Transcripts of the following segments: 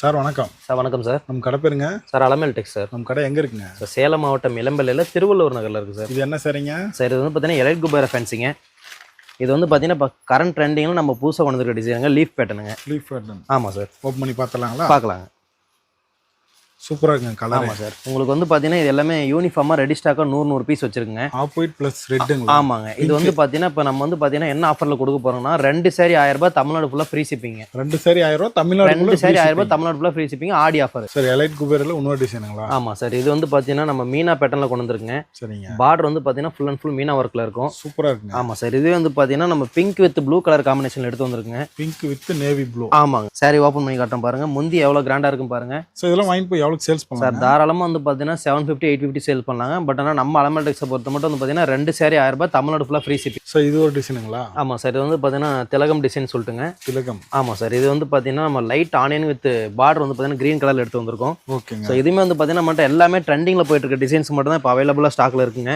Sir வணக்கம். Sir வணக்கம் sir. நம்ம கடை பேருங்க? Sir Alamel tech sir. நம்ம கடை எங்கே இருக்குங்க? சார் சேலம் மாவட்டம் இளம்பல்லையில் திருவள்ளூர் நகரில் இருக்குது சார். இது என்ன சரிங்க சார் இது வந்து பார்த்தீங்கன்னா எலைட் குபேர ஃபேன்சிங்க இது வந்து பார்த்தீங்கன்னா இப்போ கரண்ட் ட்ரெண்டிங்கில் நம்ம புதுசாக கொண்டு வந்துருக்க டிசைனுங்க லீஃப் பேட்டனுங்க லீஃப் பேட்டர்ன் ஆமாம் சார். ஓப்பன் பண்ணி பார்த்தலாங்களா பார்க்கலாங்க. சூப்பராக இருக்குங்க கலர் ஆமாம் சார். உங்களுக்கு வந்து பார்த்தீங்கன்னா இது எல்லாமே யூனிஃபார்மாக ரெடி ஸ்டாக்காக நூறு நூறு பீஸ் வச்சிருக்குங்க. ஆஃப் ஒயிட் ப்ளஸ் ரெட்டுங்களா ஆமாங்க. இது வந்து பார்த்தீங்கன்னா இப்போ நம்ம வந்து பார்த்தீங்கன்னா என்ன ஆஃபரில் கொடுக்க போகிறோம்னா ரெண்டு சாரி ஆயிரம் ரூபாய் தமிழ்நாடு ஃபுல்லாக ஃப்ரீ ஷிப்பிங்க ரெண்டு சாரி ஆயிரம் ரூபா தமிழ்நாடு ரெண்டு சாரி ஆயிரம் ரூபாய் தமிழ்நாடு ஃபுல்லாக free shipping Aadi offer sir elite குபேரில் இன்னொரு டிசைனுங்களா ஆமாம் சார். இது வந்து பார்த்தீங்கன்னா நம்ம மீனா பேட்டர்னில் கொண்டு வந்துருக்குங்க. சரிங்க. பார்டர் வந்து பார்த்தீங்கன்னா ஃபுல் அண்ட் ஃபுல் மீனா ஒர்க்கில் இருக்கும். சூப்பராக இருக்குங்க. ஆமாம் சார். இதுவே வந்து பார்த்தீங்கன்னா நம்ம pink with blue colour combination எடுத்து வந்திருக்குங்க. பிங்க் வித் நேவி ப்ளூ ஆமாங்க. சாரி ஓப்பன் பண்ணி காட்டுறேன் பாருங்க. முந்தி எவ்வளோ கிராண்டாக இருக்கும் பாருங்க. ஸோ இதெல்லாம் வாங்கிட்டு போய் எவ்வளோக்கு சேல்ஸ் சார் பண்ணலாம் தாராளமாக வந்து பார்த்தீங்கன்னா seven fifty eight fifty sale பண்ணலாங்க. பட் ஆனால் நம்ம அலமல் டெக்ஸை பொறுத்த மட்டும் வந்து பார்த்தீங்கன்னா ரெண்டு சாரி ஆயிரம் ரூபாய் தமிழ்நாடு ஃபுல்லாக ஃப்ரீ ஷிப்பிங் ஸோ இது ஒரு டிசைனுங்களா ஆமாம் சார் இது வந்து பார்த்தீங்கன்னா திலகம் டிசைன் சொல்லிட்டுங்க. திலகம். ஆமாம் சார் இது வந்து பார்த்தீங்கன்னா நம்ம லைட் ஆனியன் வித் பார்டர் வந்து பார்த்தீங்கன்னா க்ரீன் கலரில் எடுத்து வந்திருக்கோம். ஓகேங்க. ஸோ இதுவுமே வந்து பார்த்தீங்கன்னா மட்டும் எல்லாமே ட்ரெண்டிங்கில் போயிட்டு இருக்க டிசைன்ஸ் மட்டும் தான் இப்போ அவைலபிளாக ஸ்டாக்கில் இருக்குங்க.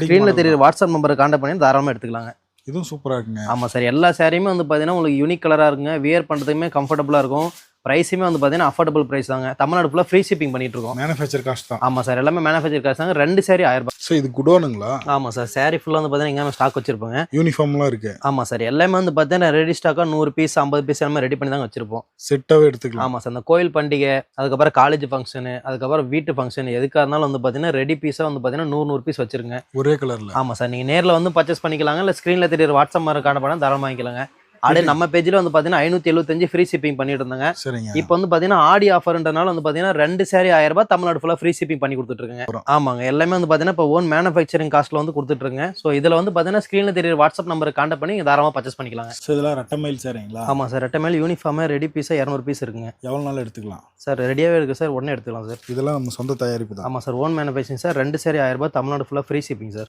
ஸ்க்ரீனில் தெரியுற வாட்ஸ்அப் நம்பரை கான்டாக்ட் பண்ணி தாராளமாக எடுத்துக்கலாங்க. இதுவும் சூப்பராக இருக்குங்க. ஆமாம் சார் எல்லா சாரியுமே வந்து பார்த்தீங்கன்னா உங்களுக்கு யூனிக் கலராக இருக்குங்க. வியர் பண்ணுறதுக்குமே கம்ஃபர்டபுளாக இருக்கும். ப்ரைஸுமே வந்து பார்த்தீங்கன்னா அஃபோர்டபுள் ப்ரைஸ் தாங்க. தமிழ்நாடு ஃபுல்லாக ஃப்ரீ ஷிப்பிங் பண்ணிட்டு இருக்கோம் மேனுஃபேக்சர் காஸ்ட் தான். ஆமாம் சார் எல்லாமே மேனுஃபேக்சர் காசு தாங்க. ரெண்டு சாரி ஆயிரம் ரூபாய். ஸோ இது குடோனுங்களா ஆமாம் சார் சாரி ஃபுல்லாக வந்து பார்த்தீங்கன்னா எங்கேயுமே ஸ்டாக் வச்சிருப்போங்க. யூனிஃபார்ம்லாம் இருக்கு. ஆமாம் சார் எல்லாமே வந்து பார்த்தீங்கன்னா ரெடி ஸ்டாக்காக நூறு பீஸ் ஐம்பது பீஸ் எல்லாமே ரெடி பண்ணி தாங்க வச்சிருப்போம். செட்டாகவே எடுத்துக்கலாம். ஆமாம் சார் இந்த கோயில் பண்டிகை அதுக்கப்புறம் காலேஜ் ஃபங்க்ஷனு அதுக்கப்புறம் வீட்டு ஃபங்க்ஷன் எதுக்காக இருந்தாலும் வந்து பார்த்தீங்கன்னா ரெடி பீஸாக வந்து பார்த்தீங்கன்னா நூறு நூறு பீஸ் வச்சிருங்க. ஒரே கலரில் ஆமாம் சார் நீங்கள் நேரில் வந்து பர்ச்சேஸ் பண்ணிக்கலாங்க இல்லை ஸ்க்ரீனில் தெரியுற வாட்ஸ்அப் மாதிரி காண பண்ணால் தாராளமாக வாங்கிக்கலாங்க. அப்படியே நம்ம பேஜில் வந்து பார்த்தீங்கன்னா ஐநூற்றி எழுபத்தஞ்சு ஃப்ரீ ஷிப்பிங் பண்ணிட்டு இருந்தாங்க. சரிங்க. இப்போ வந்து பார்த்தீங்கன்னா ஆடி ஆஃபர்ன்றனால வந்து பார்த்தீங்கன்னா ரெண்டு சாரி ஆயிரம் ரூபாய் தமிழ்நாடு ஃபுல்லாக ஃப்ரீ ஷிப்பிங் பண்ணி கொடுத்துட்ருக்கேங்க. ஆமாங்க. எல்லாமே வந்து பார்த்தீங்கன்னா இப்போ ஓன் மேனுஃபேக்சரிங் காஸ்ட்டில் வந்து கொடுத்துட்ருங்க ஸோ இதில் வந்து பார்த்தீங்கன்னா ஸ்க்ரீனில் தெரியுற வாட்ஸ்அப் நம்பரை கான்டாக்ட் பண்ணி தாராளமாக பர்ச்சேஸ் பண்ணிக்கலாங்க. ஸோ இதெல்லாம் ரெட்டை மைல் சரிங்களா ஆமாம் சார். ரெட்டை மேல் யூனிஃபார்மே ரெடி பீஸாக இரநூறு பீஸ் இருக்குங்க. எவ்வளோ நாள் எடுத்துக்கலாம்? சார் ரெடியாகவே இருக்குது சார். உடனே எடுத்துக்கலாம் சார். இதெல்லாம் நம்ம சொந்த தயாரிப்பு தான். ஆமாம் சார். Own manufacturing sir. ரெண்டு சாரி ஆயிரம் ரூபாய் தமிழ்நாடு ஃபுல்லாக ஃப்ரீ ஷிப்பிங் சார்.